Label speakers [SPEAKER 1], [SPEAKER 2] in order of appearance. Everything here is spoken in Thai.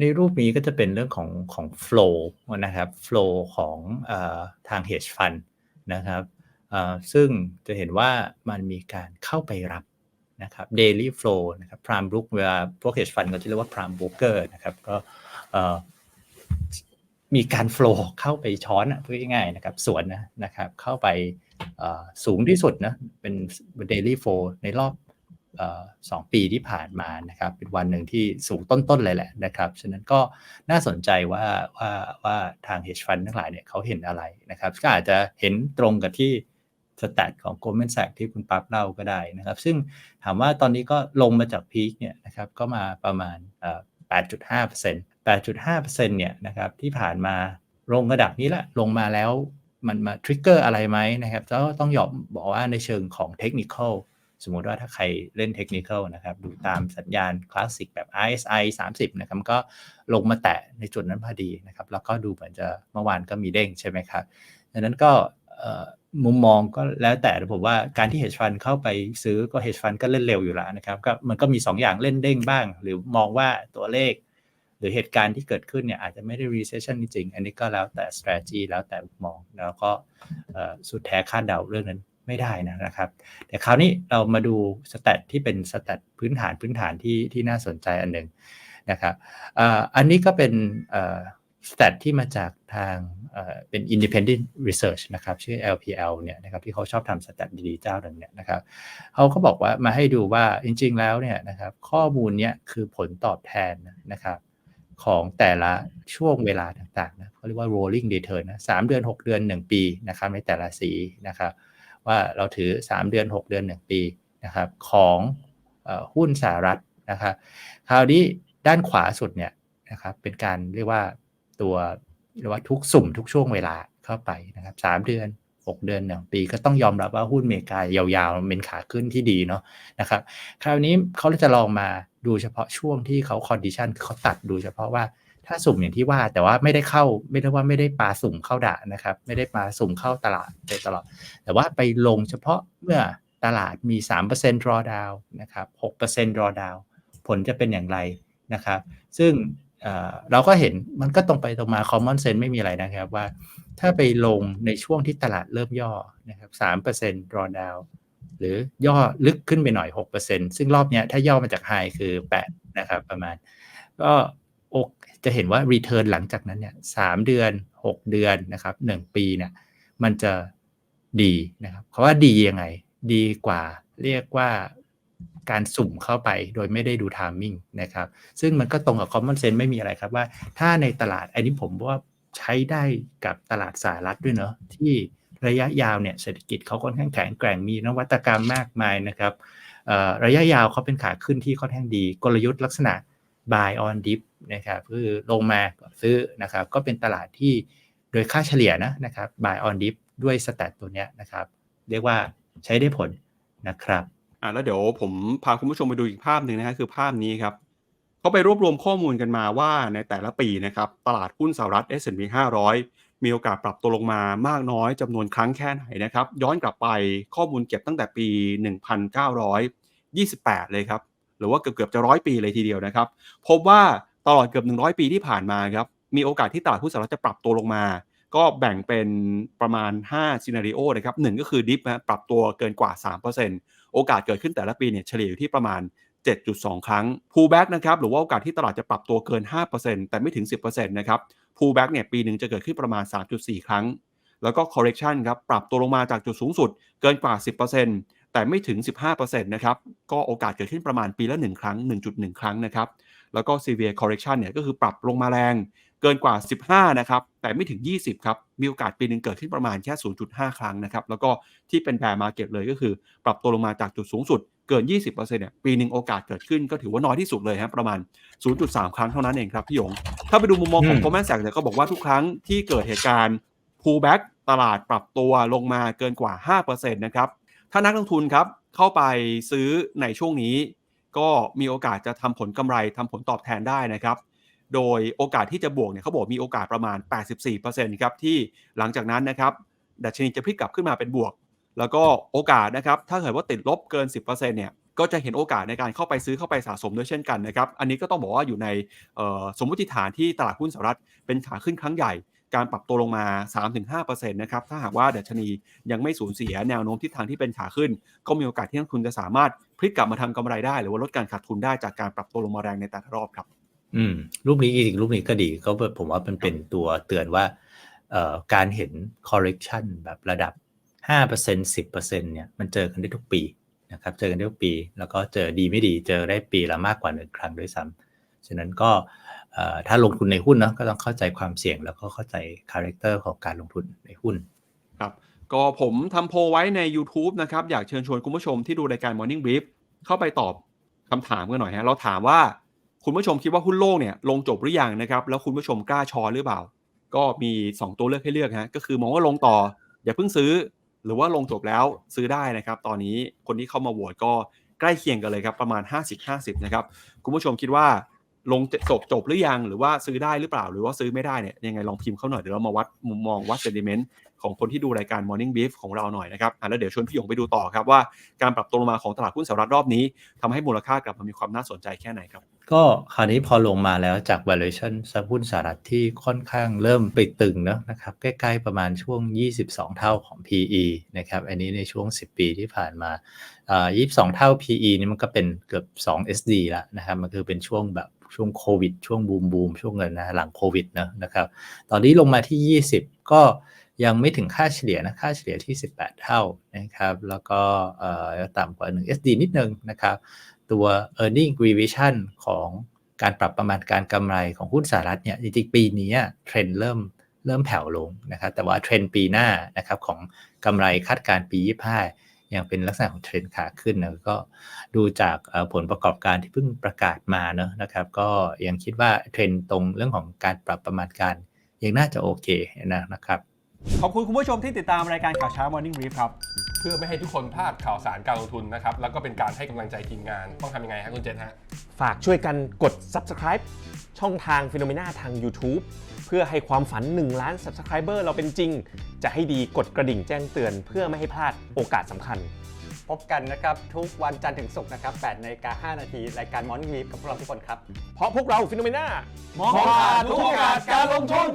[SPEAKER 1] ในรูปนี้ก็จะเป็นเรื่องของของ flow นะครับ flow ของอทาง hedge fund นะครับซึ่งจะเห็นว่ามันมีการเข้าไปรับนะครับ daily flow นะครับ prime book เวลาพวก hedge fund ก็จะเรียกว่า prime broker นะครับก็มีการ flow เข้าไปช้อนอะพูดง่ายๆนะครับสวนนะนะครับเข้าไปสูงที่สุดนะเป็น daily flow ในรอบ สองปีที่ผ่านมานะครับเป็นวันหนึ่งที่สูงต้นๆเลยแหละนะครับฉะนั้นก็น่าสนใจว่าว่าว่าทาง hedge fund ทั้งหลายเนี่ยเขาเห็นอะไรนะครับก็อาจจะเห็นตรงกับที่สแตทของ Goldman Sachs ที่คุณปั๊บเล่าก็ได้นะครับ ซึ่งถามว่าตอนนี้ก็ลงมาจากพีคเนี่ยนะครับก็มาประมาณเอ่อ8.5% 8.5%เนี่ยนะครับที่ผ่านมาลงระดับนี้ละลงมาแล้วมันมาทริกเกอร์อะไรไหมนะครับก็ต้องยอมบอกว่าในเชิงของเทคนิคอล สมมุติว่าถ้าใครเล่นเทคนิคนะครับ ดูตามสัญญาณคลาสสิกแบบ RSI 30 นะครับก็ลงมาแตะในจุดนั้นพอดีนะครับ แล้วก็ดูเหมือนจะเมื่อวานก็มีเด้งใช่ไหมครับดังนั้นก็มุมมองก็แล้วแต่ผมว่าการที่ hedge fund เข้าไปซื้อก็ hedge fund ก็เล่นเร็วอยู่แล้วนะครับก็มันก็มี 2 อย่างเล่นเด้งบ้าง หรือมองว่าตัวเลข หรือเหตุการณ์ที่เกิดขึ้นเนี่ยอาจจะไม่ได้ recession จริง อันนี้ก็แล้วแต่ strategy แล้วแต่มอง แล้วก็สุดแท้คาดเดาเรื่องนั้น ไม่ได้นะนะครับ แต่คราวนี้เรามาดูสแตทที่เป็นสแตทพื้นฐานพื้นฐานที่ที่น่าสนใจอันหนึ่งนะครับอันนี้ก็เป็นสแตทที่มาจากทางเป็น independent research นะครับ ชื่อ LPL เนี่ยนะครับที่เขาชอบทำสแตทดีๆเจ้าหนึ่งเนี่ยนะครับเขาก็บอกว่ามาให้ดูว่าจริง ๆ แล้วเนี่ยนะครับข้อมูลเนี้ยคือผลตอบแทนนะครับของแต่ละช่วงเวลาต่างๆนะเขาเรียกว่า rolling return นะสามเดือน 6 เดือน 1 ปีนะครับในแต่ละสีนะครับ ว่าเราถือ 3 เดือน 6 เดือน 1 ปีนะครับของหุ้นสหรัฐนะครับคราวนี้ด้านขวาสุดเนี่ยนะครับเป็นการเรียกว่าตัวเรียกว่าทุกสุ่มทุกช่วงเวลาเข้าไปนะครับสเดือน 6 เดือนหนึ่งปีก็ต้องยอมรับว่าหุ้นเมกายาวๆเป็นขาขึ้นที่ดีเนาะนะครับคราวนี้เขาจะลองมาดูเฉพาะช่วงที่เขาคอนดิชันเขาตัดดูเฉพาะว่า ถ้าสุ่มอย่างที่ว่าแต่ว่าไม่ได้เข้าไม่ได้ว่าไม่ได้ปลาสุ่มเข้าด่านะครับ ไม่ได้ปลาสุ่มเข้าตลาดโดยตลอด แต่ว่าไปลงเฉพาะเมื่อตลาดมี 3% drawdown นะครับ 6% drawdown ผลจะเป็นอย่างไรนะครับ ซึ่งเราก็เห็นมันก็ตรงไปตรงมา common sense ไม่มีอะไรนะครับว่า ถ้าไปลงในช่วงที่ตลาดเริ่มย่อนะครับ3% drawdown หรือย่อลึกขึ้นไปหน่อย 6%ซึ่งรอบนี้ถ้าย่อมาจากไฮคือ 8 นะครับประมาณ ก็อก จะเห็นว่า return หลังจากนั้นเนี่ยสเดือน 6 เดือนนะครับ1ปีเนี่ยมันจะดีนะครับเพราะว่าดียังไง ดีกว่าเรียกว่าการสุ่มเข้าไปโดยไม่ได้ดูทามมิ่งนะครับ ซึ่งมันก็ตรงกับ common sense ไม่มีอะไรครับว่า ถ้าในตลาดอันนี้ผมว่าใช้ได้กับตลาดสหรัฐด้วยเนาะที่ระยะยาวเนี่ยเศรษฐกิจเขาค่อนข้างแข็งแกร่งมีนวัตกรรมมากมายนะครับระยะยาวเขาเป็นขาขึ้นที่ค่อนข้างดี กลยุทธ์ลักษณะ buy on dip นะครับคือลงมาซื้อนะครับก็เป็นตลาดที่โดยค่าเฉลี่ยนะนะครับ buy on dip ด้วยสแตทตัวเนี้ยนะครับ เรียกว่าใช้ได้ผลนะครับ
[SPEAKER 2] อ่าแล้วเดี๋ยวผมพาคุณผู้ชมไปดูอีกภาพหนึ่งนะฮะคือภาพนี้ครับเขาไปรวบรวมข้อมูลกันมาว่าในแต่ละปีนะครับ ตลาดหุ้นสหรัฐ S&P 500 มีโอกาสปรับตัวลงมามากน้อยจำนวนครั้งแค่ไหนนะครับ ย้อนกลับไปข้อมูลเก็บตั้งแต่ปี 1928 เลยครับ หรือว่าเกือบเกือบจะร้อยปีเลยทีเดียวนะครับ พบว่าตลอดเกือบ 100 ปีที่ผ่านมาครับ มีโอกาสที่ตลาดหุ้นสหรัฐจะปรับตัวลงมา ก็แบ่งเป็นประมาณ5ซีนารีโอนะครับหก็คือดิฟนะปรับตัวเกินกว่า 3%โอกาสเกิดขึ้นแต่ละปีเนี่ยเฉลี่ยอยู่ที่ประมาณ 7.2 ครั้ง pullback นะครับหรือว่าโอกาสที่ตลาดจะปรับตัวเกิน 5%แต่ไม่ถึง 10%นะครับ pullback เนี่ยปีหนึ่งจะเกิดขึ้นประมาณ 3.4 ครั้ง แล้วก็ correction ครับปรับตัวลงมาจากจุดสูงสุดเกินกว่า 10% แต่ไม่ถึง 15%นะครับ ก็โอกาสเกิดขึ้นประมาณปีละ 1 ครั้ง 1.1 ครั้งนะครับ แล้วก็ severe correction เนี่ยก็คือปรับลงมาแรงเกินกว่า 15 นะครับ แต่ไม่ถึง 20 ครับ มีโอกาสปีหนึ่งเกิดขึ้นประมาณแค่ 0.5 ครั้งนะครับ แล้วก็ที่เป็นแบร์มาเก็ตเลยก็คือ ปรับตัวลงมาจากจุดสูงสุดเกิน 20%เนี่ย ปีหนึ่งโอกาสเกิดขึ้นก็ถือว่าน้อยที่สุดเลยครับประมาณ 0.3 ครั้งเท่านั้นเองครับพี่ยง ถ้าไปดูมุมมองของ Goldman Sachs เนี่ยก็บอกว่าทุกครั้งที่เกิดเหตุการณ์ pullback ตลาดปรับตัวลงมาเกินกว่า 5%นะครับ ถ้านักลงทุนครับเข้าไปซื้อในช่วงนี้ ก็มีโอกาสจะทำผลกำไรทำผลตอบแทนได้นะครับ โดยโอกาสที่จะบวกเนี่ยเขาบอกมีโอกาสประมาณ 84%ครับที่หลังจากนั้นนะครับดัชนีจะพลิกกลับขึ้นมาเป็นบวก แล้วก็โอกาสนะครับถ้าเกิดว่าติดลบเกิน 10%เนี่ยก็จะเห็นโอกาสในการเข้าไปซื้อเข้าไปสะสมด้วยเช่นกันนะครับ อันนี้ก็ต้องบอกว่าอยู่ในสมมติฐานที่ตลาดหุ้นสหรัฐเป็นขาขึ้นครั้งใหญ่ การปรับตัวลงมา 3-5%นะครับถ้าหากว่าดัชนียังไม่สูญเสียแนวโน้มทิศทางที่เป็นขาขึ้น ก็มีโอกาสที่นักทุนจะสามารถพลิกกลับมาทำกำไรได้ หรือว่าลดการขาดทุนได้จากการปรับตัวลงมาแรงในแต่ละรอบครับ
[SPEAKER 1] อืม รูปนี้อีกรูปนี้ก็ดีก็ผมว่ามันเป็นตัวเตือนว่าการเห็น correction แบบระดับ 5% 10%เนี่ยมันเจอกันได้ทุกปีนะครับเจอกันได้ทุกปี แล้วก็เจอดีไม่ดีเจอได้ปีละมากกว่าหนึ่งครั้งด้วยซ้ำ ฉะนั้นก็ถ้าลงทุนในหุ้นเนาะก็ต้องเข้าใจความเสี่ยงแล้วก็เข้าใจคาแรคเตอร์ของการลงทุนในหุ้น
[SPEAKER 2] ครับก็ผมทำโพลไว้ใน YouTube นะครับ อยากเชิญชวนคุณผู้ชมที่ดูรายการ Morning Brief เข้าไปตอบคำถามกันหน่อยฮะเราถามว่าคุณผู้ชมคิดว่าหุ้นโลกเนี่ยลงจบหรือยังนะครับ แล้วคุณผู้ชมกล้าชอหรือเปล่า ก็มี 2 ตัวเลือกให้เลือกฮะก็คือมองว่าลงต่อ อย่าเพิ่งซื้อ หรือว่าลงจบแล้วซื้อได้นะครับ ตอนนี้คนที่เข้ามาโหวตก็ใกล้เคียงกันเลยครับประมาณ 50-50นะครับคุณผู้ชมคิดว่า ลงจบจบหรือยังหรือว่าซื้อได้หรือเปล่า หรือว่าซื้อไม่ได้เนี่ยยังไงลองพิมพ์เข้าหน่อยเดี๋ยวเรามาวัดมุมมองวัดเซนติเมนต์ของคนที่ดูรายการ Morning Brief ของเราหน่อยนะครับอะแล้วเดี๋ยวชวนพี่หยงไปดูต่อครับว่าการปรับตัวลงมาของตลาดหุ้นสหรัฐรอบนี้ทำให้มูลค่ากลับมามีความน่าสนใจแค่ไหนครับ
[SPEAKER 1] ก็คราวนี้พอลงมาแล้วจาก valuation สหุ้นสหรัฐที่ค่อนข้างเริ่มไปตึงเนะนะครับใกล้ๆประมาณช่วง 22 เท่าของ PE นะครับอันนี้ในช่วง 10 ปีที่ผ่านมาอ่า22 เท่า PE นี่มันก็เป็นเกือบ 2 SD แล้วนะครับมันคือเป็นช่วงแบบ ช่วงโควิด ช่วงบูมบูมช่วงเงินนะหลังโควิดนะนะครับ ตอนนี้ลงมาที่ 20 ก็ยังไม่ถึงค่าเฉลี่ยนะค่าเฉลี่ยที่ 18 เท่านะครับ แล้วก็เอ่อต่ำกว่า 1 SD นิดนึงนะครับ ตัว e a r n i n g revision ของการปรับประมาณการกำไรของหุ้นสหรัฐเนี่ยจริงๆปีนี้เทรนด์เริ่มเริ่มแผ่วลงนะครับ แต่ว่าเทรนด์ปีหน้านะครับของกำไรคาดการณ์ปี 25 ยังเป็นลักษณะของเทรนด์ขาขึ้นนะก็ดูจากเอ่อผลประกอบการที่เพิ่งประกาศมาเนอะนะครับ ก็ยังคิดว่าเทรนด์ตรงเรื่องของการปรับประมาณการยังน่าจะโอเคนะนะครับ
[SPEAKER 3] ขอบคุณคุณผู้ชมที่ติดตามรายการข่าวเช้า Morning Brief ครับ
[SPEAKER 4] เพื่อไม่ให้ทุกคนพลาดข่าวสารการลงทุนนะครับ แล้วก็เป็นการให้กำลังใจทีมงาน ต้องทำยังไงฮะคุณเจษฮะ
[SPEAKER 3] ฝากช่วยกันกด subscribe ช่องทาง p h e n o m e n a ทาง YouTube เพื่อให้ความฝัน 1 ล้าน subscriber เราเป็นจริง จะให้ดีกดกระดิ่งแจ้งเตือน เพื่อไม่ให้พลาดโอกาสสำคัญ
[SPEAKER 5] พบกันนะครับ ทุกวันจันทร์ถึงศุกร์นะครับ8นาฬิกา5นาทีรายการ Morning Brief กับพวกเราทุกคนครับ
[SPEAKER 3] เพราะพวกเรา p h e n o m e n a
[SPEAKER 5] มองขาดทุกโอกาสการลงทุน